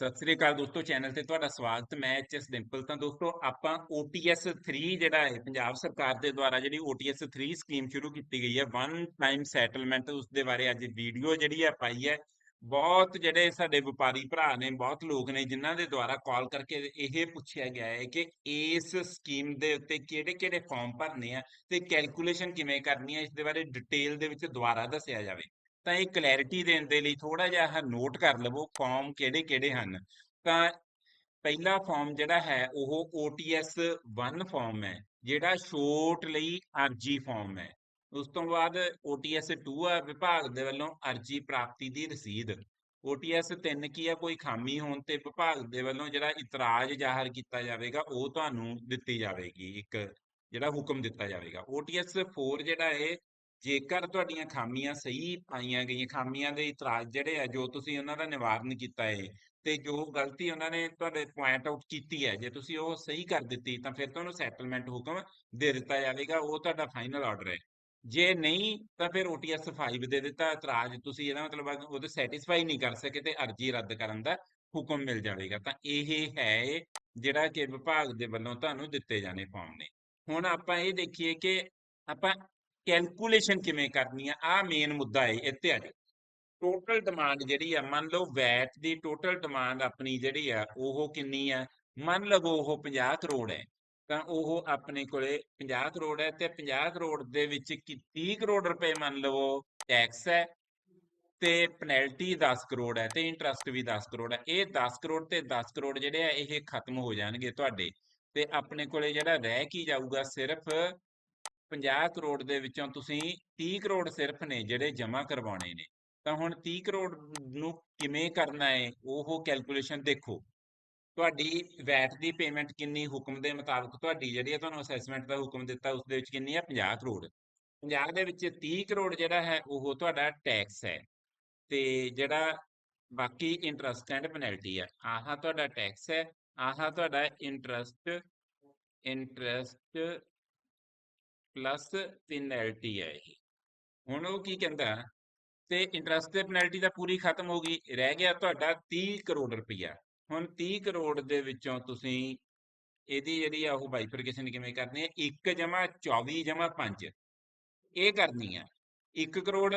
ਸਤਿ ਸ੍ਰੀ ਅਕਾਲ ਦੋਸਤੋ, ਚੈਨਲ ਤੇ ਤੁਹਾਡਾ ਸਵਾਗਤ। ਮੈਂ ਐਚਐਸ ਡਿੰਪਲ ਤਾਂ ਦੋਸਤੋ, ਆਪਾਂ OTS 3 ਜਿਹੜਾ ਹੈ, ਪੰਜਾਬ ਸਰਕਾਰ ਦੇ ਦੁਆਰਾ ਜਿਹੜੀ OTS 3 ਸਕੀਮ ਸ਼ੁਰੂ ਕੀਤੀ ਗਈ ਹੈ ਵਨ ਟਾਈਮ ਸੈਟਲਮੈਂਟ ਉਸ ਦੇ ਬਾਰੇ ਅੱਜ ਵੀਡੀਓ ਜਿਹੜੀ ਹੈ ਪਾਈ ਹੈ। ਬਹੁਤ ਜਿਹੜੇ ਸਾਡੇ ਵਪਾਰੀ ਭਰਾ ਨੇ, ਬਹੁਤ ਲੋਕ ਨੇ, ਜਿਨ੍ਹਾਂ ਦੇ ਦੁਆਰਾ ਕਾਲ ਕਰਕੇ ਇਹ ਪੁੱਛਿਆ ਗਿਆ ਹੈ ਕਿ ਇਸ ਸਕੀਮ ਦੇ ਉੱਤੇ ਕਿਹੜੇ ਕਿਹੜੇ ਫਾਰਮ ਭਰਨੇ ਆ ਤੇ ਕੈਲਕੂਲੇਸ਼ਨ ਕਿਵੇਂ ਕਰਨੀ ਹੈ, ਇਸ ਦੇ ਬਾਰੇ ਡਿਟੇਲ ਦੇ ਵਿੱਚ ਦੁਬਾਰਾ ਦੱਸਿਆ ਜਾਵੇ। ਤਾਂ ਇਹ ਕਲੈਰਿਟੀ ਦੇਣ ਦੇ ਲਈ ਥੋੜਾ ਜਿਹਾ ਨੋਟ ਕਰ ਲਵੋ ਫਾਰਮ ਕਿਹੜੇ ਕਿਹੜੇ ਹਨ। ਤਾਂ ਪਹਿਲਾ ਫਾਰਮ ਜਿਹੜਾ ਹੈ, ਉਹ OTS 1 ਫਾਰਮ ਹੈ, ਜਿਹੜਾ ਛੋਟ ਲਈ ਅਰਜੀ ਫਾਰਮ ਹੈ। ਉਸ ਤੋਂ ਬਾਅਦ OTS 2 ਹੈ ਵਿਭਾਗ ਦੇ ਵੱਲੋਂ ਅਰਜੀ ਪ੍ਰਾਪਤੀ ਦੀ ਰਸੀਦ। OTS 3 ਕੀ ਹੈ ਕੋਈ ਖਾਮੀ ਹੋਣ ਤੇ ਵਿਭਾਗ ਦੇ ਵੱਲੋਂ ਜਿਹੜਾ ਇਤਰਾਜ਼ ਜ਼ਾਹਰ ਕੀਤਾ ਜਾਵੇਗਾ, ਉਹ ਤੁਹਾਨੂੰ ਦਿੱਤੀ ਜਾਵੇਗੀ, ਇੱਕ ਜਿਹੜਾ ਹੁਕਮ ਦਿੱਤਾ ਜਾਵੇਗਾ। OTS 4 ਜਿਹੜਾ ਹੈ ਜੇਕਰ ਤੁਹਾਡੀਆਂ ਖਾਮੀਆਂ ਸਹੀ ਪਾਈਆਂ ਗਈਆਂ, ਖਾਮੀਆਂ ਦੇ ਇਤਰਾਜ਼ ਜਿਹੜੇ ਆ, ਜੋ ਤੁਸੀਂ ਉਹਨਾਂ ਦਾ ਨਿਵਾਰਨ ਕੀਤਾ ਹੈ ਤੇ ਜੋ ਗਲਤੀ ਉਹਨਾਂ ਨੇ ਤੁਹਾਡੇ ਪੁਆਇੰਟ ਆਊਟ ਕੀਤੀ ਹੈ, ਜੇ ਤੁਸੀਂ ਉਹ ਸਹੀ ਕਰ ਦਿੱਤੀ, ਤਾਂ ਫਿਰ ਤੁਹਾਨੂੰ ਸੈਟਲਮੈਂਟ ਹੁਕਮ ਦੇ ਦਿੱਤਾ ਜਾਵੇਗਾ, ਉਹ ਤੁਹਾਡਾ ਫਾਈਨਲ ਆਰਡਰ ਹੈ। ਜੇ ਨਹੀਂ, ਤਾਂ ਫਿਰ OTS 5 ਦੇ ਦਿੱਤਾ, ਇਤਰਾਜ਼ ਤੁਸੀਂ ਇਹਦਾ ਮਤਲਬ ਉਹਦੇ ਸੈਟੀਸਫਾਈ ਨਹੀਂ ਕਰ ਸਕੇ ਤੇ ਅਰਜੀ ਰੱਦ ਕਰਨ ਦਾ ਹੁਕਮ ਮਿਲ ਜਾਵੇਗਾ। ਤਾਂ ਇਹ ਹੈ ਜਿਹੜਾ ਕਿ ਵਿਭਾਗ ਦੇ ਵੱਲੋਂ ਤੁਹਾਨੂੰ ਦਿੱਤੇ ਜਾਣੇ ਫਾਰਮ ਨੇ। ਹੁਣ ਆਪਾਂ ਇਹ ਦੇਖੀਏ ਕਿ ਆਪਾਂ ਕੈਲਕੂਲੇਸ਼ਨ ਕਿਵੇਂ ਕਰਨੀ ਆ? ਆ ਮੇਨ ਮੁੱਦਾ ਹੈ ਇੱਥੇ ਆ ਜਾਓ। ਟੋਟਲ ਡਿਮਾਂਡ ਜਿਹੜੀ ਆ, ਮੰਨ ਲਓ ਵੈਟ ਦੀ ਟੋਟਲ ਡਿਮਾਂਡ ਆਪਣੀ ਜਿਹੜੀ ਆ, ਉਹ ਕਿੰਨੀ ਆ? ਮੰਨ ਲਵੋ ਉਹ 50 ਕਰੋੜ ਹੈ ਤਾਂ ਉਹ ਆਪਣੇ ਕੋਲੇ 50 ਕਰੋੜ ਹੈ ਤੇ 50 ਕਰੋੜ ਦੇ ਵਿੱਚ 30 ਕਰੋੜ ਰੁਪਏ ਮੰਨ ਲਵੋ ਟੈਕਸ ਹੈ ਤੇ ਪੈਨਲਟੀ 10 ਕਰੋੜ ਹੈ ਤੇ ਇੰਟਰਸਟ ਵੀ 10 ਕਰੋੜ ਹੈ ਇਹ 10 ਕਰੋੜ ਤੇ 10 ਕਰੋੜ ਜਿਹੜੇ ਆ, ਇਹ ਖਤਮ ਹੋ ਜਾਣਗੇ ਤੁਹਾਡੇ। ਤੇ ਆਪਣੇ ਕੋਲੇ ਜਿਹੜਾ ਰਹਿ ਕੀ ਜਾਊਗਾ, ਸਿਰਫ 50 ਕਰੋੜ ਦੇ ਵਿੱਚੋਂ ਤੁਸੀਂ 30 ਕਰੋੜ ਸਿਰਫ ਨੇ ਜਿਹੜੇ ਜਮ੍ਹਾਂ ਕਰਵਾਉਣੇ ਨੇ। ਤਾਂ ਹੁਣ 30 ਕਰੋੜ ਨੂੰ ਕਿਵੇਂ ਕਰਨਾ ਹੈ ਉਹ ਕੈਲਕੂਲੇਸ਼ਨ ਦੇਖੋ। ਤੁਹਾਡੀ ਵੈਟ ਦੀ ਪੇਮੈਂਟ ਕਿੰਨੀ, ਹੁਕਮ ਦੇ ਮੁਤਾਬਕ ਤੁਹਾਡੀ ਜਿਹੜੀ ਹੈ ਤੁਹਾਨੂੰ ਅਸੈਸਮੈਂਟ ਦਾ ਹੁਕਮ ਦਿੱਤਾ ਉਸ ਦੇ ਵਿੱਚ ਕਿੰਨੀ ਹੈ 50 ਕਰੋੜ। 50 ਦੇ ਵਿੱਚ 30 ਕਰੋੜ ਜਿਹੜਾ ਹੈ, ਉਹ ਤੁਹਾਡਾ ਟੈਕਸ ਹੈ। ਤੇ ਜਿਹੜਾ ਬਾਕੀ ਇੰਟਰਸਟ ਐਂਡ ਪੈਨਲਟੀ ਹੈ ਆਹ ਤੁਹਾਡਾ ਟੈਕਸ ਹੈ, ਆਹ ਤੁਹਾਡਾ ਇੰਟਰਸਟ ਇੰਟਰਸਟ ਪਲੱਸ ਪੈਨਲਟੀ ਹੈ ਇਹ। ਹੁਣ ਉਹ ਕੀ ਕਹਿੰਦਾ, ਤੇ ਇੰਟਰਸਟ ਤੇ ਪੈਨਲਟੀ ਤਾਂ ਪੂਰੀ ਖਤਮ ਹੋ ਗਈ, ਰਹਿ ਗਿਆ ਤੁਹਾਡਾ 30 ਕਰੋੜ ਰੁਪਈਆ। ਹੁਣ 30 ਕਰੋੜ ਦੇ ਵਿੱਚੋਂ ਤੁਸੀਂ ਇਹਦੀ ਜਿਹੜੀ ਆ ਉਹ ਬਾਈਫਰਕੇਸ਼ਨ ਕਿਵੇਂ ਕਰਨੀ ਹੈ? 1 ਜਮਾ 24 ਜਮਾ 5 ਇਹ ਕਰਨੀ ਆ। 1 ਕਰੋੜ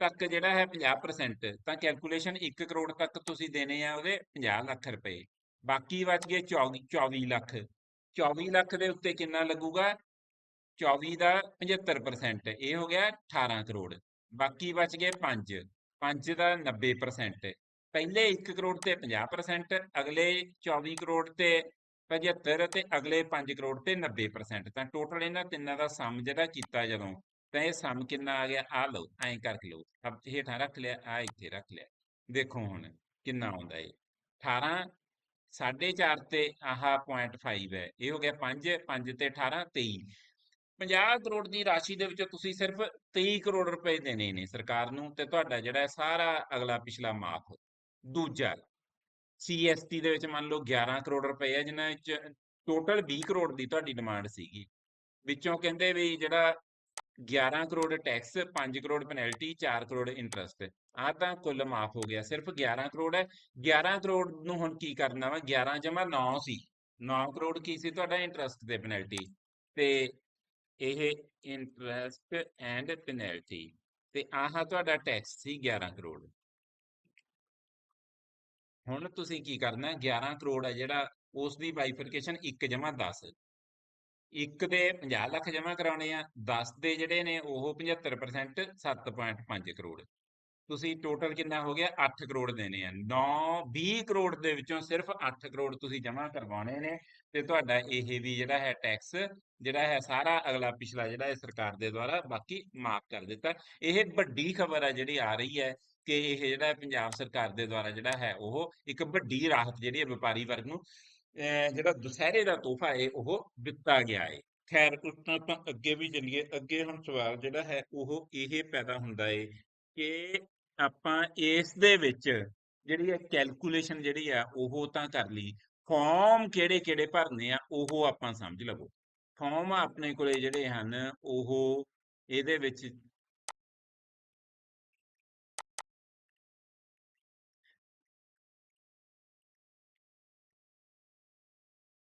ਤੱਕ ਜਿਹੜਾ ਹੈ 50% ਤਾਂ ਕੈਲਕੂਲੇਸ਼ਨ 1 ਕਰੋੜ ਤੱਕ ਤੁਸੀਂ ਦੇਣੇ ਆ ਉਹਦੇ 50 ਲੱਖ ਰੁਪਏ। ਬਾਕੀ ਬਚ ਗਏ 24 24 ਲੱਖ। 24 ਲੱਖ ਦੇ ਉੱਤੇ ਕਿੰਨਾ ਲੱਗੂਗਾ? 24 ਦਾ 75% ਇਹ ਹੋ ਗਿਆ 18 ਕਰੋੜ, ਬਾਕੀ ਬਚ ਗਏ 5 5 ਦਾ 90% ਪਹਿਲੇ 1 ਕਰੋੜ ਤੇ 50% ਅਗਲੇ 24 ਕਰੋੜ ਤੇ 75 ਤੇ ਅਗਲੇ 5 ਕਰੋੜ ਤੇ 90% ਤਾਂ ਟੋਟਲ ਇਹਨਾਂ ਤਿੰਨਾਂ ਦਾ ਸਮ ਜਿਹੜਾ ਕੀਤਾ ਜਦੋਂ, ਤਾਂ ਇਹ ਸਮ ਕਿੰਨਾ ਆ ਗਿਆ ਆ ਲਓ, ਐਂ ਕਰਕੇ ਲਓ, ਅਬ ਹੇਠਾਂ ਰੱਖ ਲਿਆ ਆ ਇੱਥੇ ਰੱਖ ਲਿਆ, ਦੇਖੋ ਹੁਣ ਕਿੰਨਾ ਆਉਂਦਾ ਏ 18 4.5 ਤੇ ਆਹ 0.5 ਹੈ, ਇਹ ਹੋ ਗਿਆ 5 5 ਤੇ 18 23 50 ਕਰੋੜ ਦੀ ਰਾਸ਼ੀ ਦੇ ਵਿੱਚੋਂ ਤੁਸੀਂ ਸਿਰਫ 23 ਕਰੋੜ ਰੁਪਏ ਦੇਣੇ ਨੇ ਸਰਕਾਰ ਨੂੰ ਤੇ ਤੁਹਾਡਾ ਜਿਹੜਾ ਸਾਰਾ ਅਗਲਾ ਪਿਛਲਾ ਮਾਫ ਦੂਜਾ ਸੀਐਸਟੀ ਦੇ ਵਿੱਚ ਮੰਨ ਲਓ 11 ਕਰੋੜ ਰੁਪਏ ਹੈ ਜਿਨ੍ਹਾਂ ਵਿੱਚ ਟੋਟਲ 20 ਕਰੋੜ ਦੀ ਤੁਹਾਡੀ ਡਿਮਾਂਡ ਸੀਗੀ। ਵਿੱਚੋਂ ਕਹਿੰਦੇ ਵੀ ਜਿਹੜਾ 11 crore tax 5 crore penalty 4 crore interest ਆ ਤਾਂ ਕੁੱਲ ਮਾਫ ਹੋ ਗਿਆ। ਸਿਰਫ 11 ਕਰੋੜ ਹੈ। 11 ਕਰੋੜ ਨੂੰ ਹੁਣ ਕੀ ਕਰਨਾ ਵਾ? 11 ਜਮਾ 9 ਸੀ। 9 ਕਰੋੜ ਕੀ ਸੀ ਤੁਹਾਡਾ ਇੰਟਰਸਟ ਤੇ ਪੈਨਲਟੀ ਤੇ ਇਹ ਇੰਟਰਸਟ ਐਂਡ ਪੈਨਲਟੀ ਤੇ ਆਹ ਤੁਹਾਡਾ ਟੈਕਸ ਸੀ 11 ਕਰੋੜ। ਹੁਣ ਤੁਸੀਂ ਕੀ ਕਰਨਾ 11 ਕਰੋੜ ਹੈ ਜਿਹੜਾ ਉਸ ਦੀ ਬਾਈਫਰਕੇਸ਼ਨ 1 ਜਮਾ 10 1 ਦੇ 50 ਲੱਖ ਜਮਾ ਕਰਾਉਣੇ ਆ 10 ਦੇ ਜਿਹੜੇ ਨੇ ਉਹ 75% 7.5 ਕਰੋੜ। ਤੁਸੀਂ ਟੋਟਲ ਕਿੰਨਾ ਹੋ ਗਿਆ? 8 ਕਰੋੜ ਦੇਣੇ ਆ। 9 20 ਕਰੋੜ ਦੇ ਵਿੱਚੋਂ ਸਿਰਫ 8 ਕਰੋੜ ਤੁਸੀਂ ਜਮਾ ਕਰਵਾਉਣੇ ਨੇ। ਤੇ ਤੁਹਾਡਾ ਇਹ ਵੀ ਜਿਹੜਾ ਹੈ ਟੈਕਸ ਜਿਹੜਾ ਹੈ ਸਾਰਾ ਅਗਲਾ ਪਿਛਲਾ ਜਿਹੜਾ ਹੈ ਸਰਕਾਰ ਦੇ ਦੁਆਰਾ ਬਾਕੀ ਮਾਫ ਕਰ ਦਿੱਤਾ। ਇਹ ਵੱਡੀ ਖਬਰ ਹੈ ਜਿਹੜੀ ਆ ਰਹੀ ਹੈ ਕਿ ਇਹ ਜਿਹੜਾ ਪੰਜਾਬ ਸਰਕਾਰ ਦੇ ਦੁਆਰਾ ਜਿਹੜਾ ਹੈ ਉਹ ਇੱਕ ਵੱਡੀ ਰਾਹਤ ਜਿਹੜੀ ਹੈ ਵਪਾਰੀ ਵਰਗ ਨੂੰ ਜਿਹੜਾ ਦੁਸਹਿਰੇ ਦਾ ਤੋਹਫਾ ਹੈ ਉਹ ਦਿੱਤਾ ਗਿਆ ਹੈ। ਖੈਰ, ਉਸ ਤੋਂ ਆਪਾਂ ਅੱਗੇ ਵੀ ਚੱਲੀਏ। ਅੱਗੇ ਹੁਣ ਸਵਾਲ ਜਿਹੜਾ ਹੈ ਉਹ ਇਹ ਪੈਦਾ ਹੁੰਦਾ ਹੈ ਕਿ ਆਪਾਂ ਇਸ ਦੇ ਵਿੱਚ ਜਿਹੜੀ ਹੈ ਕੈਲਕੂਲੇਸ਼ਨ ਜਿਹੜੀ ਆ ਉਹ ਤਾਂ ਕਰ ਲਈ। ਫਾਰਮ ਕਿਹੜੇ ਕਿਹੜੇ ਭਰਨੇ ਆ, ਉਹ ਆਪਾਂ ਸਮਝ ਲਵੋ। ਫਾਰਮ ਆਪਣੇ ਕੋਲੇ ਜਿਹੜੇ ਹਨ, ਉਹ ਇਹਦੇ ਵਿੱਚ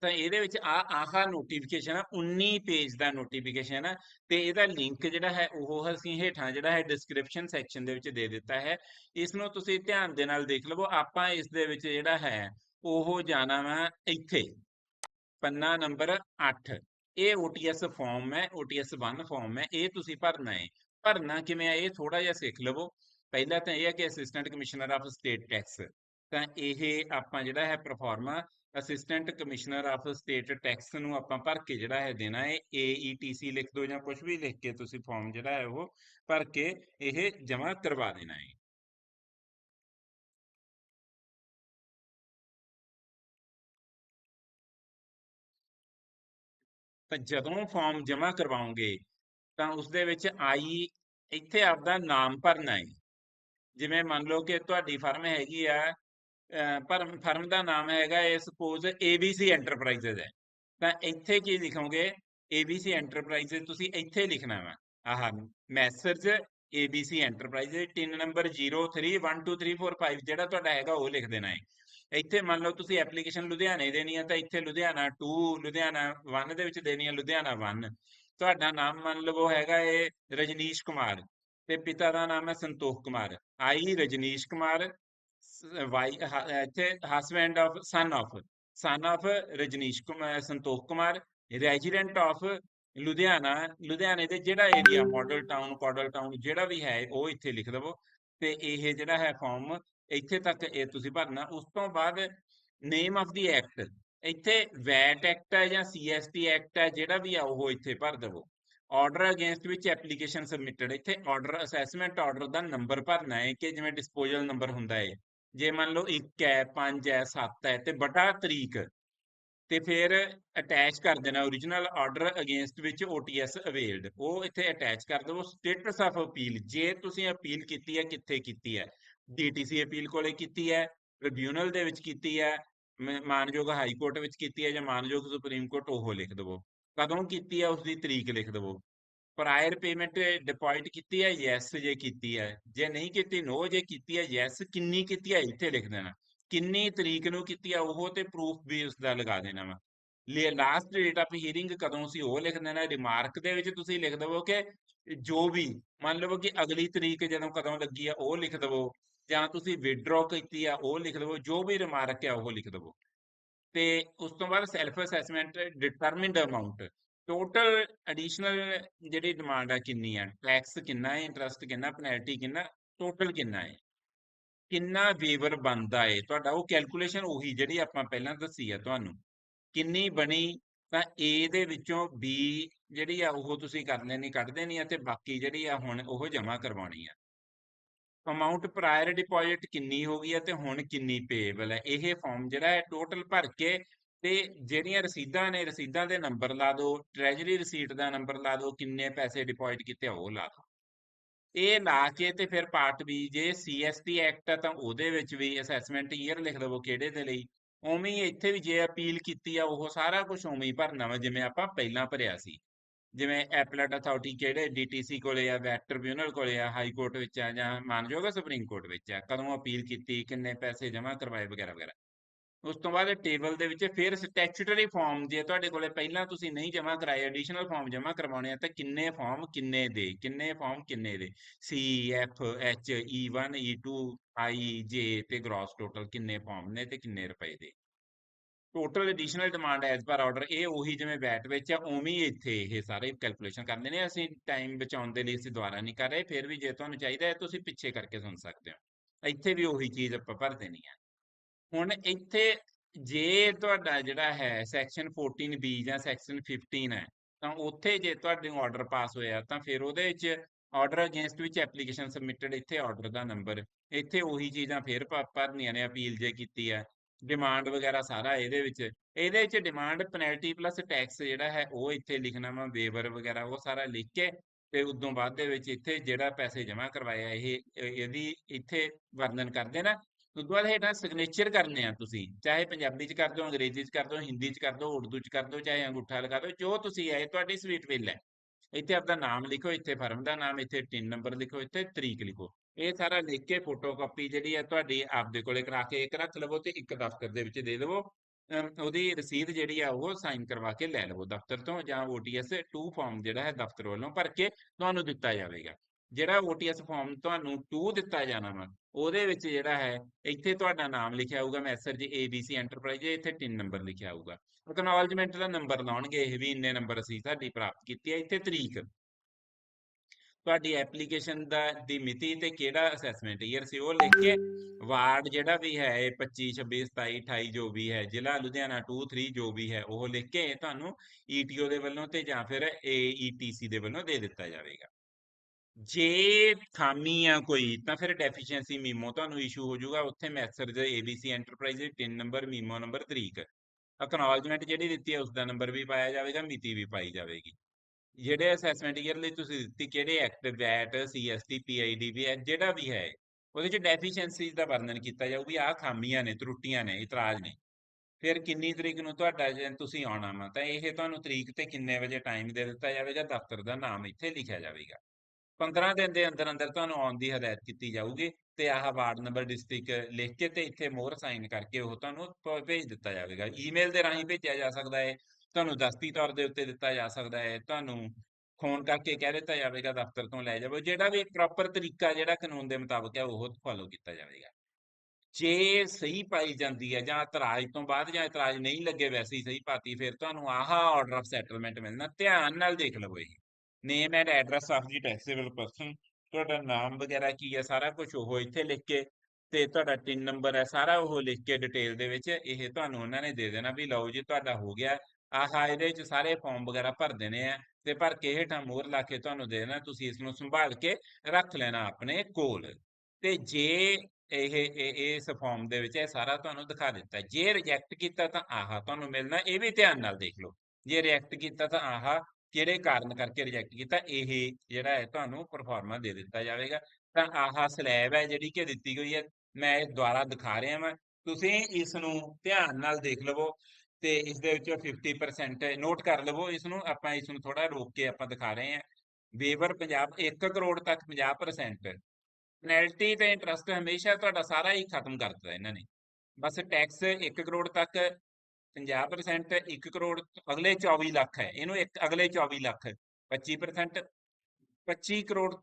ਤਾਂ ਇਹਦੇ ਵਿੱਚ ਆ, ਆਹਾ ਨੋਟੀਫਿਕੇਸ਼ਨ ਆ 19 ਪੇਜ ਦਾ ਨੋਟੀਫਿਕੇਸ਼ਨ ਹੈ ਤੇ ਇਹਦਾ ਲਿੰਕ ਜਿਹੜਾ ਹੈ, ਉਹ ਅਸੀਂ ਹੇਠਾਂ ਜਿਹੜਾ ਹੈ ਡਿਸਕ੍ਰਿਪਸ਼ਨ ਸੈਕਸ਼ਨ ਦੇ ਵਿੱਚ ਦੇ ਦਿੱਤਾ ਹੈ। ਇਸ ਨੂੰ ਤੁਸੀਂ ਧਿਆਨ ਦੇ ਨਾਲ ਦੇਖ ਲਵੋ, ਆਪਾਂ ਇਸ ਦੇ ਵਿੱਚ ਜਿਹੜਾ ਹੈ, ਉਹ ਜਾਣਾ ਵਾ ਇੱਥੇ। ਪੰਨਾ ਨੰਬਰ 8 ਇਹ OTS ਫਾਰਮ ਹੈ OTS 1 ਫਾਰਮ ਹੈ, ਇਹ ਤੁਸੀਂ ਭਰਨਾ ਹੈ ਭਰਨਾ ਕਿਵੇਂ ਆ, ਇਹ ਥੋੜਾ ਜਿਹਾ ਸਿੱਖ ਲਵੋ। ਪਹਿਲਾਂ ਤਾਂ ਇਹ ਹੈ ਕਿ assistant commissioner of state tax ਤਾਂ ਇਹ ਆਪਾਂ ਜਿਹੜਾ ਹੈ proforma assistant commissioner of state tax ਨੂੰ ਆਪਾਂ ਭਰ ਕੇ ਜਿਹੜਾ ਹੈ ਦੇਣਾ ਹੈ AETC ਲਿਖ ਦਿਓ ਜਾਂ ਕੁਝ ਵੀ ਲਿਖ ਕੇ ਤੁਸੀਂ ਫਾਰਮ ਜਿਹੜਾ ਹੈ ਉਹ ਭਰ ਕੇ ਇਹ ਜਮ੍ਹਾਂ ਕਰਵਾ ਦੇਣਾ ਹੈ। ਤਾਂ ਜਦੋਂ ਫਾਰਮ ਜਮ੍ਹਾਂ ਕਰਵਾਓਗੇ, ਤਾਂ ਉਸ ਦੇ ਵਿੱਚ ਆਈ, ਇੱਥੇ ਆਪਦਾ ਨਾਮ ਭਰਨਾ ਹੈ। ਜਿਵੇਂ ਮੰਨ ਲਓ ਕਿ ਤੁਹਾਡੀ ਫਰਮ ਹੈਗੀ ਆ ਪਰ ਫਰਮ ਦਾ ਨਾਮ ਹੈਗਾ ਇਹ ਸਪੋਜ਼ ABC ਐਂਟਰਪ੍ਰਾਈਜ਼ਸ ਹੈ। ਤਾਂ ਇੱਥੇ ਕੀ ਲਿਖੋਗੇ? ABC ਐਂਟਰਪ੍ਰਾਈਜ਼ਸ ਤੁਸੀਂ ਇੱਥੇ ਲਿਖਣਾ ਵਾ। ਆਹ message ABC enterprises TIN number 03123455 ਜਿਹੜਾ ਤੁਹਾਡਾ ਹੈਗਾ ਉਹ ਲਿਖ ਦੇਣਾ ਹੈ। ਇੱਥੇ ਮੰਨ ਲਓ ਤੁਸੀਂ ਐਪਲੀਕੇਸ਼ਨ ਲੁਧਿਆਣੇ ਦੇਣੀ ਹੈ ਤਾਂ ਇੱਥੇ ਲੁਧਿਆਣਾ 2 ਲੁਧਿਆਣਾ 1 ਦੇ ਵਿੱਚ ਦੇਣੀ ਹੈ ਲੁਧਿਆਣਾ 1 ਤੁਹਾਡਾ ਨਾਮ ਮੰਨ ਲਵੋ ਹੈਗਾ ਇਹ ਰਜਨੀਸ਼ ਕੁਮਾਰ ਤੇ ਪਿਤਾ ਦਾ ਨਾਮ ਹੈ ਸੰਤੋਖ ਕੁਮਾਰ। ਆਈ ਰਜਨੀਸ਼ ਕੁਮਾਰ ਵਾਈ ਇੱਥੇ husband of son of son of Rajneesh Kumar Santokh Kumar resident Ludhiana, ਲੁਧਿਆਣੇ ਦੇ ਜਿਹੜਾ ਏਰੀਆ ਮਾਡਲ ਟਾਊਨ ਕੋਡਲ ਟਾਊਨ ਜਿਹੜਾ ਵੀ ਹੈ, ਉਹ ਇੱਥੇ ਲਿਖ ਦਵੋ। ਤੇ ਇਹ ਜਿਹੜਾ ਹੈ ਫਾਰਮ ਇੱਥੇ ਤੱਕ ਇਹ ਤੁਸੀਂ ਭਰਨਾ। ਉਸ ਤੋਂ ਬਾਅਦ ਨੇਮ ਆਫ ਦੀ ਐਕਟ ਇੱਥੇ ਵੈਟ ਐਕਟ ਹੈ ਜਾਂ ਸੀਐਸਟੀ ਐਕਟ ਹੈ, ਜਿਹੜਾ ਵੀ ਆ ਉਹ ਇੱਥੇ ਭਰ ਦਵੋ। ਆਰਡਰ ਅਗੇਂਸਟ ਵਿੱਚ ਐਪਲੀਕੇਸ਼ਨ ਸਬਮਿਟਡ ਇੱਥੇ ਆਰਡਰ ਅਸੈਸਮੈਂਟ ਆਰਡਰ ਦਾ ਨੰਬਰ ਭਰਨਾ ਹੈ ਕਿ ਜਿਵੇਂ ਡਿਸਪੋਜ਼ਲ ਨੰਬਰ ਹੁੰਦਾ ਹੈ। ਜੇ ਮੰਨ ਲਓ 1 ਹੈ 5 ਹੈ 7 ਹੈ ਤੇ ਬਟਾ ਤਰੀਕ ਤੇ ਫਿਰ ਅਟੈਚ ਕਰ ਦੇਣਾ origignal ਆਰਡਰ ਅਗੇਂਸਟ ਵਿੱਚ OTS ਅਵੇਲਡ ਉਹ ਇੱਥੇ ਅਟੈਚ ਕਰ ਦਿਓ ਸਟੇਟਸ ਆਫ ਅਪੀਲ ਜੇ ਤੁਸੀਂ ਅਪੀਲ ਕੀਤੀ ਹੈ, ਕਿੱਥੇ ਕੀਤੀ ਹੈ? DTC ਅਪੀਲ ਕੋਲੇ ਕੀਤੀ ਹੈ ਟ੍ਰਿਬਿਊਨਲ ਦੇ ਵਿੱਚ ਕੀਤੀ ਹੈ ਮਾਨਯੋਗ ਹਾਈ ਕੋਰਟ ਵਿੱਚ ਕੀਤੀ ਹੈ ਜਾਂ ਮਾਨਯੋਗ ਸੁਪਰੀਮ ਕੋਰਟ ਉਹ ਲਿਖ ਦਵੋ। ਕਦੋਂ ਕੀਤੀ ਹੈ ਉਸ ਦੀ ਤਰੀਕ ਲਿਖ ਦਵੋ। ਪ੍ਰਾਇਰ ਪੇਮੈਂਟ ਡਿਪੋਜ਼ਿਟ ਕੀਤੀ ਹੈ ਯੈਸ ਜੇ ਕੀਤੀ ਹੈ। ਜੇ ਨਹੀਂ ਕੀਤੀ ਨੋ ਜੇ ਕੀਤੀ ਹੈ ਯੈਸ ਕਿੰਨੀ ਕੀਤੀ ਹੈ, ਇੱਥੇ ਲਿਖ ਦੇਣਾ। ਕਿੰਨੀ ਤਰੀਕ ਨੂੰ ਕੀਤੀ ਹੈ, ਉਹ ਤੇ ਪ੍ਰੂਫ ਵੀ ਉਸ ਦਾ ਲਗਾ ਦੇਣਾ ਵਾ। ਲਈ ਲਾਸਟ ਡੇਟ ਆਫ ਹੀਅਰਿੰਗ ਕਦੋਂ ਸੀ, ਉਹ ਲਿਖ ਦੇਣਾ। ਰਿਮਾਰਕ ਦੇ ਵਿੱਚ ਤੁਸੀਂ ਲਿਖ ਦਵੋ ਕਿ ਜੋ ਵੀ, ਮੰਨ ਲਵੋ ਕਿ ਅਗਲੀ ਤਰੀਕ ਜਦੋਂ ਕਦੋਂ ਲੱਗੀ ਆ ਉਹ ਲਿਖ ਦਵੋ। ਜਾਂ ਤੁਸੀਂ ਵਿਡਰੋ ਕੀਤੀ ਆ ਉਹ ਲਿਖ ਦਵੋ। ਜੋ ਵੀ ਰਿਮਾਰਕ ਹੈ, ਉਹ ਲਿਖ ਦਵੋ। ਤੇ ਉਸ ਤੋਂ ਬਾਅਦ self assessment determined amount total additional ਜਿਹੜੀ ਡਿਮਾਂਡ ਆ ਕਿੰਨੀ ਆ? ਟੈਕਸ ਕਿੰਨਾ ਹੈ? ਇੰਟਰਸਟ ਕਿੰਨਾ? ਪੈਨਲਟੀ ਕਿੰਨਾ? ਟੋਟਲ ਕਿੰਨਾ ਹੈ? ਕਿੰਨਾ ਵੇਵਰ ਬਣਦਾ ਹੈ ਤੁਹਾਡਾ ਉਹ ਕੈਲਕੂਲੇਸ਼ਨ ਉਹੀ ਜਿਹੜੀ ਆਪਾਂ ਪਹਿਲਾਂ ਦੱਸੀ ਆ ਤੁਹਾਨੂੰ। ਕਿੰਨੀ ਬਣੀ, ਤਾਂ A ਦੇ ਵਿੱਚੋਂ B ਜਿਹੜੀ ਆ, ਉਹ ਤੁਸੀਂ ਕਰ ਲੈਣੀ, ਕੱਢ ਦੇਣੀ ਆ ਤੇ ਬਾਕੀ ਜਿਹੜੀ ਆ ਹੁਣ ਉਹ ਜਮ੍ਹਾਂ ਕਰਵਾਉਣੀ ਆ। ਅਮਾਉਂਟ ਪ੍ਰਾਇਰ ਡਿਪੋਜ਼ਿਟ ਕਿੰਨੀ ਹੋ ਗਈ ਹੈ ਤੇ ਹੁਣ ਕਿੰਨੀ ਪੇਏਬਲ ਹੈ ਇਹ ਫਾਰਮ ਜਿਹੜਾ ਹੈ ਟੋਟਲ ਭਰ ਕੇ ਤੇ ਜਿਹੜੀਆਂ ਰਸੀਦਾਂ ਨੇ, ਰਸੀਦਾਂ ਦੇ ਨੰਬਰ ਲਾ ਦਿਓ ਟ੍ਰੈਜਰੀ ਰਸੀਟ ਦਾ ਨੰਬਰ ਲਾ ਦਿਓ ਕਿੰਨੇ ਪੈਸੇ ਡਿਪੋਜ਼ਿਟ ਕੀਤੇ ਉਹ ਲਾ ਦਿਓ ਇਹ ਲਾ ਕੇ ਤੇ ਫਿਰ ਪਾਰਟ ਵੀ ਜੇ ਸੀਐਸਟੀ ਐਕਟ ਹੈ ਤਾਂ ਉਹਦੇ ਵਿੱਚ ਵੀ ਅਸੈਸਮੈਂਟ ਈਅਰ ਲਿਖ ਲਵੋ ਕਿਹੜੇ ਦੇ ਲਈ। ਉਵੇਂ ਹੀ ਇੱਥੇ ਵੀ ਜੇ ਅਪੀਲ ਕੀਤੀ ਆ, ਉਹ ਸਾਰਾ ਕੁਝ ਉਵੇਂ ਹੀ ਭਰਨਾ ਵਾ, ਜਿਵੇਂ ਆਪਾਂ ਪਹਿਲਾਂ ਭਰਿਆ ਸੀ। ਜਿਵੇਂ ਐਪਲੇਟ ਅਥਾਰਟੀ ਕਿਹੜੇ ਡੀਟੀਸੀ ਕੋਲੇ ਆ ਵੈਟ ਟ੍ਰਿਬਿਊਨਲ ਕੋਲੇ ਆ ਹਾਈ ਕੋਰਟ ਵਿੱਚ ਆ ਜਾਂ ਮਾਨਯੋਗ ਸੁਪਰੀਮ ਕੋਰਟ ਵਿੱਚ ਆ, ਕਦੋਂ ਅਪੀਲ ਕੀਤੀ, ਕਿੰਨੇ ਪੈਸੇ ਜਮ੍ਹਾਂ ਕਰਵਾਏ, ਵਗੈਰਾ ਵਗੈਰਾ। ਉਸ ਤੋਂ ਬਾਅਦ ਟੇਬਲ ਦੇ ਵਿੱਚ ਫਿਰ ਸਟੈਚੂਟਰੀ ਫਾਰਮ ਜੇ ਤੁਹਾਡੇ ਕੋਲੇ ਪਹਿਲਾਂ ਤੁਸੀਂ ਨਹੀਂ ਜਮ੍ਹਾਂ ਕਰਾਏ ਐਡੀਸ਼ਨਲ ਫਾਰਮ ਜਮ੍ਹਾਂ ਕਰਵਾਉਣੇ ਆ, ਤਾਂ ਕਿੰਨੇ ਫਾਰਮ ਕਿੰਨੇ ਦੇ, ਕਿੰਨੇ ਫਾਰਮ ਕਿੰਨੇ ਦੇ? ਸੀ ਐਫ ਐਚ E1 E2 ਆਈ ਜੇ ਤੇ ਗ੍ਰੋਸ ਟੋਟਲ ਕਿੰਨੇ ਫਾਰਮ ਨੇ ਤੇ ਕਿੰਨੇ ਰੁਪਏ ਦੇ? Total additional demand as per order ਇਹ ਉਹੀ ਜਿਵੇਂ ਬੈਟ ਵਿੱਚ ਆ, ਉਵੇਂ ਹੀ ਇੱਥੇ ਇਹ ਸਾਰੇ ਕੈਲਕੂਲੇਸ਼ਨ ਕਰਦੇ ਨੇ, ਅਸੀਂ ਟਾਈਮ ਬਚਾਉਣ ਦੇ ਲਈ ਅਸੀਂ ਦੁਬਾਰਾ ਨਹੀਂ ਕਰ ਰਹੇ, ਫਿਰ ਵੀ ਜੇ ਤੁਹਾਨੂੰ ਚਾਹੀਦਾ ਹੈ, ਤੁਸੀਂ ਪਿੱਛੇ ਕਰਕੇ ਸੁਣ ਸਕਦੇ ਹੋ। ਇੱਥੇ ਵੀ ਉਹੀ ਚੀਜ਼ ਆਪਾਂ ਭਰ ਦੇਣੀ ਹੈ ਹੁਣ ਇੱਥੇ ਜੇ ਤੁਹਾਡਾ ਜਿਹੜਾ ਹੈ ਸੈਕਸ਼ਨ 14B ਜਾਂ ਸੈਕਸ਼ਨ 15 ਹੈ, ਤਾਂ ਉੱਥੇ ਜੇ ਤੁਹਾਡੇ ਆਰਡਰ ਪਾਸ ਹੋਇਆ, ਤਾਂ ਫਿਰ ਉਹਦੇ ਵਿੱਚ ਆਰਡਰ ਅਗੇਂਸਟ ਵਿੱਚ ਐਪਲੀਕੇਸ਼ਨ ਸਬਮਿਟਡ ਇੱਥੇ ਆਰਡਰ ਦਾ ਨੰਬਰ ਇੱਥੇ ਉਹੀ ਚੀਜ਼ਾਂ ਫਿਰ ਭਰਨੀਆਂ ਨੇ, ਅਪੀਲ ਜੇ ਕੀਤੀ ਹੈ ਡਿਮਾਂਡ ਵਗੈਰਾ ਸਾਰਾ ਇਹਦੇ ਵਿੱਚ। ਇਹਦੇ ਵਿੱਚ ਡਿਮਾਂਡ ਪੈਨਲਟੀ ਪਲੱਸ ਟੈਕਸ ਜਿਹੜਾ ਹੈ, ਉਹ ਇੱਥੇ ਲਿਖਣਾ ਵਾ ਵੇਵਰ ਵਗੈਰਾ, ਉਹ ਸਾਰਾ ਲਿਖ ਕੇ ਤੇ ਉਦੋਂ ਬਾਅਦ ਦੇ ਵਿੱਚ ਇੱਥੇ ਜਿਹੜਾ ਪੈਸੇ ਜਮ੍ਹਾਂ ਕਰਵਾਇਆ ਇਹ, ਇਹਦੀ ਇੱਥੇ ਵਰਣਨ ਕਰਦੇ ਨਾ ਉਦੋਂ ਬਾਅਦ ਹੇਠਾਂ ਸਿਗਨੇਚਰ ਕਰਨੇ ਆ ਤੁਸੀਂ ਚਾਹੇ ਪੰਜਾਬੀ ਚ ਕਰ ਦਿਓ ਅੰਗਰੇਜ਼ੀ ਚ ਕਰ ਦਿਓ ਹਿੰਦੀ ਚ ਕਰ ਦਿਓ ਉਰਦੂ ਚ ਕਰ ਦਿਓ ਚਾਹੇ ਅੰਗੂਠਾ ਲਗਾ ਦਿਓ ਜੋ ਤੁਸੀਂ ਹੈ ਤੁਹਾਡੀ ਸਵੀਟ ਬਿੱਲ ਹੈ। ਇੱਥੇ ਆਪਦਾ ਨਾਮ ਲਿਖੋ ਇੱਥੇ ਫਰਮ ਦਾ ਨਾਮ ਇੱਥੇ ਟਿਨ ਨੰਬਰ ਲਿਖੋ ਇੱਥੇ ਤਰੀਕ ਲਿਖੋ। ਇਹ ਸਾਰਾ ਲਿਖ ਕੇ ਫੋਟੋਕਾਪੀ ਜਿਹੜੀ ਹੈ ਤੁਹਾਡੀ ਆਪਦੇ ਕੋਲੇ ਕਰਾ ਕੇ ਇੱਕ ਰੱਖ ਲਵੋ ਤੇ ਇੱਕ ਦਫ਼ਤਰ ਦੇ ਵਿੱਚ ਦੇ ਦੇਵੋ ਅਮ, ਉਹਦੀ ਰਸੀਦ ਜਿਹੜੀ ਆ ਉਹ ਸਾਈਨ ਕਰਵਾ ਕੇ ਲੈ ਲਵੋ ਦਫ਼ਤਰ ਤੋਂ ਜਾਂ OTS 2 ਫਾਰਮ ਜਿਹੜਾ ਹੈ ਦਫ਼ਤਰ ਵੱਲੋਂ ਭਰ ਕੇ ਤੁਹਾਨੂੰ ਦਿੱਤਾ ਜਾਵੇਗਾ। ਜਿਹੜਾ OTS ਫਾਰਮ ਤੁਹਾਨੂੰ 2 ਦਿੱਤਾ ਜਾਣਾ ਵਾ, ਉਹਦੇ ਵਿੱਚ ਜਿਹੜਾ ਹੈ, ਇੱਥੇ ਤੁਹਾਡਾ ਨਾਮ ਲਿਖਿਆ ਹੋਊਗਾ ਮੈਸੇਜ ABC ਐਂਟਰਪ੍ਰਾਈਜ਼ ਇੱਥੇ 3 ਨੰਬਰ ਲਿਖਿਆ ਹੋਊਗਾ। ਅਕਨੋਲਜਮੈਂਟ ਦਾ ਨੰਬਰ ਲਾਉਣਗੇ, ਇਹ ਵੀ ਇੰਨੇ ਨੰਬਰ ਅਸੀਂ ਤੁਹਾਡੀ ਪ੍ਰਾਪਤ ਕੀਤੀ ਹੈ, ਇੱਥੇ ਤਰੀਕ। ਤੁਹਾਡੀ ਐਪਲੀਕੇਸ਼ਨ ਦਾ, ਦੀ ਮਿਤੀ ਤੇ ਕਿਹੜਾ ਅਸੈਸਮੈਂਟ ਈਅਰ ਸੀ, ਉਹ ਲਿਖ ਕੇ ਵਾਰਡ ਜਿਹੜਾ ਵੀ ਹੈ, ਇਹ 25 26 27 28 ਜੋ ਵੀ ਹੈ, ਜ਼ਿਲ੍ਹਾ ਲੁਧਿਆਣਾ 2 3 ਜੋ ਵੀ ਹੈ, ਉਹ ਲਿਖ ਕੇ ਤੁਹਾਨੂੰ ETO ਦੇ ਵੱਲੋਂ ਤੇ ਜਾਂ ਫਿਰ AETC ਦੇ ਵੱਲੋਂ ਦੇ ਦਿੱਤਾ ਜਾਵੇਗਾ। ਜੇ ਖਾਮੀ ਆ ਕੋਈ, ਤਾਂ ਫਿਰ ਡੈਫੀਸ਼ੀਐਂਸੀ ਮੀਮੋ ਤੁਹਾਨੂੰ ਇਸ਼ੂ ਹੋ ਜਾਊਗਾ। ਉੱਥੇ message ABC enterprise 3 number memo number ਤਰੀਕ। ਅਕਨੋਲਜਮੈਂਟ ਜਿਹੜੀ ਦਿੱਤੀ ਹੈ ਉਸ ਦਾ ਨੰਬਰ ਵੀ ਪਾਇਆ ਜਾਵੇਗਾ, ਮਿਤੀ ਵੀ ਪਾਈ ਜਾਵੇਗੀ। ਜਿਹੜੇ ਅਸੈਸਮੈਂਟ ਈਅਰ ਲਈ ਤੁਸੀਂ ਦਿੱਤੀ, ਕਿਹੜੇ ਐਕਟ ਵੈਟ ਸੀਐਸਟੀ ਪੀਆਈਡੀ ਵੀ ਹੈ, ਜਿਹੜਾ ਵੀ ਹੈ, ਉਹਦੇ ਚ ਡੈਫੀਸ਼ੀਐਂਸੀਜ਼ ਦਾ ਵਰਣਨ ਕੀਤਾ ਜਾਊ ਵੀ ਆਹ ਖਾਮੀਆਂ ਨੇ, ਤਰੁੱਟੀਆਂ ਨੇ, ਇਤਰਾਜ਼ ਨੇ। ਫਿਰ ਕਿੰਨੀ ਤਰੀਕ ਨੂੰ ਤੁਹਾਡਾ ਜੇ ਤੁਸੀਂ ਆਉਣਾ ਵਾ, ਤਾਂ ਇਹ ਤੁਹਾਨੂੰ ਤਰੀਕ ਤੇ ਕਿੰਨੇ ਵਜੇ ਟਾਈਮ ਦੇ ਦਿੱਤਾ ਜਾਵੇਗਾ, ਦਫ਼ਤਰ ਦਾ ਨਾਮ ਇੱਥੇ ਲਿਖਿਆ ਜਾਵੇਗਾ। 15 ਦਿਨ ਦੇ ਅੰਦਰ ਅੰਦਰ ਤੁਹਾਨੂੰ ਆਉਣ ਦੀ ਹਦਾਇਤ ਕੀਤੀ ਜਾਊਗੀ ਤੇ ਆਹ ਵਾਰਡ ਨੰਬਰ ਡਿਸਟ੍ਰਿਕਟ ਲਿਖ ਕੇ ਤੇ ਇੱਥੇ ਮੋਹਰ ਸਾਈਨ ਕਰਕੇ ਉਹ ਤੁਹਾਨੂੰ ਭੇਜ ਦਿੱਤਾ ਜਾਵੇਗਾ। ਈਮੇਲ ਦੇ ਰਾਹੀਂ ਭੇਜਿਆ ਜਾ ਸਕਦਾ ਹੈ, ਤੁਹਾਨੂੰ ਦਸਤੀ ਤੌਰ ਦੇ ਉੱਤੇ ਦਿੱਤਾ ਜਾ ਸਕਦਾ ਹੈ, ਤੁਹਾਨੂੰ ਫੋਨ ਕਰਕੇ ਕਹਿ ਦਿੱਤਾ ਜਾਵੇਗਾ, ਦਫ਼ਤਰ ਤੋਂ ਲੈ ਜਾਵੋ, ਜਿਹੜਾ ਵੀ ਪ੍ਰੋਪਰ ਤਰੀਕਾ, ਜਿਹੜਾ ਕਾਨੂੰਨ ਦੇ ਮੁਤਾਬਕ ਹੈ, ਉਹ ਫਾਲੋ ਕੀਤਾ ਜਾਵੇਗਾ। ਜੇ ਸਹੀ ਪਾਈ ਜਾਂਦੀ ਹੈ ਜਾਂ ਇਤਰਾਜ਼ ਤੋਂ ਬਾਅਦ ਜਾਂ ਇਤਰਾਜ਼ ਨਹੀਂ ਲੱਗੇ ਵੈਸੇ ਹੀ ਸਹੀ ਪਾਤੀ, ਫਿਰ ਤੁਹਾਨੂੰ ਆਹ ਆਰਡਰ ਆਫ ਸੈਟਲਮੈਂਟ ਮਿਲਣਾ, ਧਿਆਨ ਨਾਲ ਦੇਖ ਲਵੋ ਇਹ। Name and address of the taxable person ਤੁਹਾਡਾ ਨਾਮ ਵਗੈਰਾ ਕੀ ਹੈ ਸਾਰਾ ਕੁਝ ਉਹ ਇੱਥੇ ਲਿਖ ਕੇ ਤੇ ਤੁਹਾਡਾ ਟਿਨ ਨੰਬਰ ਹੈ ਸਾਰਾ ਉਹ ਲਿਖ ਕੇ ਡਿਟੇਲ ਦੇ ਵਿੱਚ ਇਹ ਤੁਹਾਨੂੰ ਉਹਨਾਂ ਨੇ ਦੇ ਦੇਣਾ ਵੀ ਲਓ ਜੀ ਤੁਹਾਡਾ ਹੋ ਗਿਆ। ਆਹ, ਇਹਦੇ ਵਿੱਚ ਸਾਰੇ ਫਾਰਮ ਵਗੈਰਾ ਭਰ ਦੇਣੇ ਆ ਤੇ ਭਰ ਕੇ ਹੇਠਾਂ ਮੋਹਰ ਲਾ ਕੇ ਤੁਹਾਨੂੰ ਦੇ ਦੇਣਾ, ਤੁਸੀਂ ਇਸ ਨੂੰ ਸੰਭਾਲ ਕੇ ਰੱਖ ਲੈਣਾ ਆਪਣੇ ਕੋਲ। ਤੇ ਜੇ ਇਹ ਇਸ ਫਾਰਮ ਦੇ ਵਿੱਚ ਇਹ ਸਾਰਾ ਤੁਹਾਨੂੰ ਦਿਖਾ ਦਿੱਤਾ। ਜੇ ਰਿਜੈਕਟ ਕੀਤਾ ਤਾਂ ਆਹਾ ਤੁਹਾਨੂੰ ਮਿਲਣਾ, ਇਹ ਵੀ ਧਿਆਨ ਨਾਲ ਦੇਖ ਲਓ। ਜੇ ਰਿਜੈਕਟ ਕੀਤਾ ਤਾਂ ਆਹਾ ਕਿਹੜੇ ਕਾਰਨ ਕਰਕੇ ਰਿਜੈਕਟ ਕੀਤਾ, ਇਹ ਜਿਹੜਾ ਹੈ ਤੁਹਾਨੂੰ ਪਰਫਾਰਮਾ ਦੇ ਦਿੱਤਾ ਜਾਵੇਗਾ। ਤਾਂ ਆਹ ਸਲੈਬ ਹੈ ਜਿਹੜੀ ਕਿ ਦਿੱਤੀ ਗਈ ਹੈ, ਮੈਂ ਇਹ ਦੁਆਰਾ ਦਿਖਾ ਰਿਹਾ ਹਾਂ ਤੁਸੀਂ ਇਸ ਨੂੰ ਧਿਆਨ ਨਾਲ ਦੇਖ ਲਵੋ ਤੇ ਇਸ ਦੇ ਵਿੱਚੋਂ 50% ਨੋਟ ਕਰ ਲਵੋ ਇਸ ਨੂੰ ਆਪਾਂ ਇਸ ਨੂੰ ਥੋੜਾ ਰੋਕ ਕੇ ਆਪਾਂ ਦਿਖਾ ਰਹੇ ਹਾਂ। ਵੇਵਰ ਪੰਜਾਬ 1 ਕਰੋੜ ਤੱਕ 50% ਪੈਨਲਟੀ ਤੇ ਇੰਟਰਸਟ ਹਮੇਸ਼ਾ ਤੁਹਾਡਾ ਸਾਰਾ ਹੀ ਖਤਮ ਕਰ ਦਿੱਤਾ ਇਹਨਾਂ ਨੇ। ਬਸ ਟੈਕਸ 1 ਕਰੋੜ ਤੱਕ 50% 1 ਕਰੋੜ ਅਗਲੇ 24 ਲੱਖ ਹੈ, ਇਹਨੂੰ ਇੱਕ ਅਗਲੇ 24 ਲੱਖ 25% 25 ਕਰੋੜ,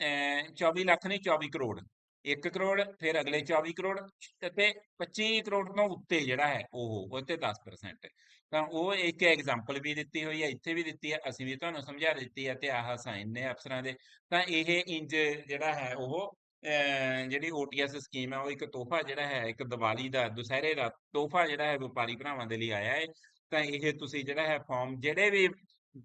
ਅਹ 24 ਲੱਖ ਨਹੀਂ 24 ਕਰੋੜ 1 ਕਰੋੜ, ਫਿਰ ਅਗਲੇ 24 ਕਰੋੜ ਤੇ 25 ਕਰੋੜ ਤੋਂ ਉੱਤੇ ਜਿਹੜਾ ਹੈ ਉਹ ਉਹ ਤੇ 10% ਤਾਂ ਉਹ ਇੱਕ ਐਗਜ਼ਾਮਪਲ ਵੀ ਦਿੱਤੀ ਹੋਈ ਹੈ, ਇੱਥੇ ਵੀ ਦਿੱਤੀ ਹੈ, ਅਸੀਂ ਵੀ ਤੁਹਾਨੂੰ ਸਮਝਾ ਦਿੱਤੀ ਹੈ, ਤੇ ਆਹ ਸਾਈਨ ਨੇ ਅਫਸਰਾਂ ਦੇ। ਤਾਂ ਇਹ ਇੰਜ ਜਿਹੜਾ ਹੈ ਉਹ ਜਿਹੜੀ OTS ਸਕੀਮ ਹੈ ਉਹ ਇੱਕ ਤੋਹਫਾ ਜਿਹੜਾ ਹੈ, ਇੱਕ ਦੀਵਾਲੀ ਦਾ, ਦੁਸਹਿਰੇ ਦਾ ਤੋਹਫਾ ਜਿਹੜਾ ਹੈ, ਵਪਾਰੀ ਭਰਾਵਾਂ ਦੇ ਲਈ ਆਇਆ ਹੈ। ਤਾਂ ਇਹ ਤੁਸੀਂ ਜਿਹੜਾ ਹੈ ਫਾਰਮ ਜਿਹੜੇ ਵੀ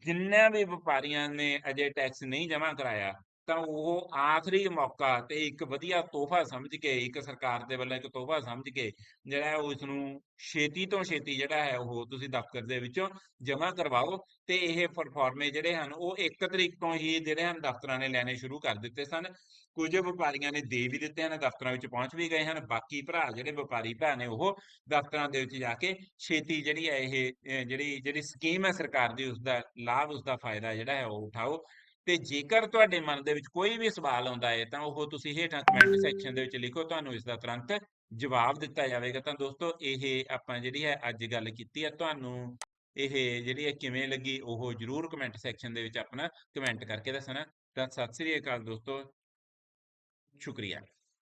ਜਿੰਨਾ ਵੀ ਵਪਾਰੀਆਂ ਨੇ ਅਜੇ ਟੈਕਸ ਨਹੀਂ ਜਮ੍ਹਾਂ ਕਰਾਇਆ ਤਾਂ ਉਹ ਆਖਰੀ ਮੌਕਾ ਤੇ ਇੱਕ ਵਧੀਆ ਤੋਹਫਾ ਸਮਝ ਕੇ, ਇੱਕ ਸਰਕਾਰ ਦੇ ਵੱਲੋਂ ਇੱਕ ਤੋਹਫਾ ਸਮਝ ਕੇ ਜਿਹੜਾ ਉਸ ਨੂੰ ਛੇਤੀ ਤੋਂ ਛੇਤੀ ਜਿਹੜਾ ਹੈ ਉਹ ਤੁਸੀਂ ਦਫ਼ਤਰ ਦੇ ਵਿੱਚੋਂ ਜਮ੍ਹਾਂ ਕਰਵਾਓ ਤੇ ਇਹ ਫਰਫਾਰਮੇ ਜਿਹੜੇ ਹਨ ਉਹ 1 ਤਰੀਕ ਤੋਂ ਹੀ ਜਿਹੜੇ ਹਨ ਦਫ਼ਤਰਾਂ ਨੇ ਲੈਣੇ ਸ਼ੁਰੂ ਕਰ ਦਿੱਤੇ ਸਨ। ਕੁਝ ਵਪਾਰੀਆਂ ਨੇ ਦੇ ਵੀ ਦਿੱਤੇ ਹਨ, ਦਫ਼ਤਰਾਂ ਵਿੱਚ ਪਹੁੰਚ ਵੀ ਗਏ ਹਨ। ਬਾਕੀ ਭਰਾ ਜਿਹੜੇ ਵਪਾਰੀ ਭਰਾ ਨੇ ਉਹ ਦਫ਼ਤਰਾਂ ਦੇ ਵਿੱਚ ਜਾ ਕੇ ਛੇਤੀ ਜਿਹੜੀ ਹੈ ਇਹ ਜਿਹੜੀ ਜਿਹੜੀ ਸਕੀਮ ਹੈ ਸਰਕਾਰ ਦੀ ਉਸ ਦਾ ਲਾਭ ਉਸ ਦਾ ਫਾਇਦਾ ਜਿਹੜਾ ਹੈ ਉਹ ਉਠਾਓ। ਤੇ ਜੇਕਰ ਤੁਹਾਡੇ ਮਨ ਦੇ ਵਿੱਚ ਕੋਈ ਵੀ ਸਵਾਲ ਆਉਂਦਾ ਹੈ, ਤਾਂ ਉਹ ਤੁਸੀਂ ਹੇਠਾਂ ਕਮੈਂਟ ਸੈਕਸ਼ਨ ਦੇ ਵਿੱਚ ਲਿਖੋ, ਤੁਹਾਨੂੰ ਇਸ ਦਾ ਤੁਰੰਤ ਜਵਾਬ ਦਿੱਤਾ ਜਾਵੇਗਾ। ਤਾਂ ਦੋਸਤੋ, ਇਹ ਆਪਾਂ ਜਿਹੜੀ ਹੈ ਅੱਜ ਗੱਲ ਕੀਤੀ ਹੈ, ਤੁਹਾਨੂੰ ਇਹ ਜਿਹੜੀ ਹੈ ਕਿਵੇਂ ਲੱਗੀ, ਉਹ ਜਰੂਰ ਕਮੈਂਟ ਸੈਕਸ਼ਨ ਦੇ ਵਿੱਚ ਆਪਣਾ ਕਮੈਂਟ ਕਰਕੇ ਦੱਸਣਾ। ਤਾਂ ਸਤਿ ਸ੍ਰੀ ਅਕਾਲ ਦੋਸਤੋ। ਸ਼ੁਕਰੀਆ।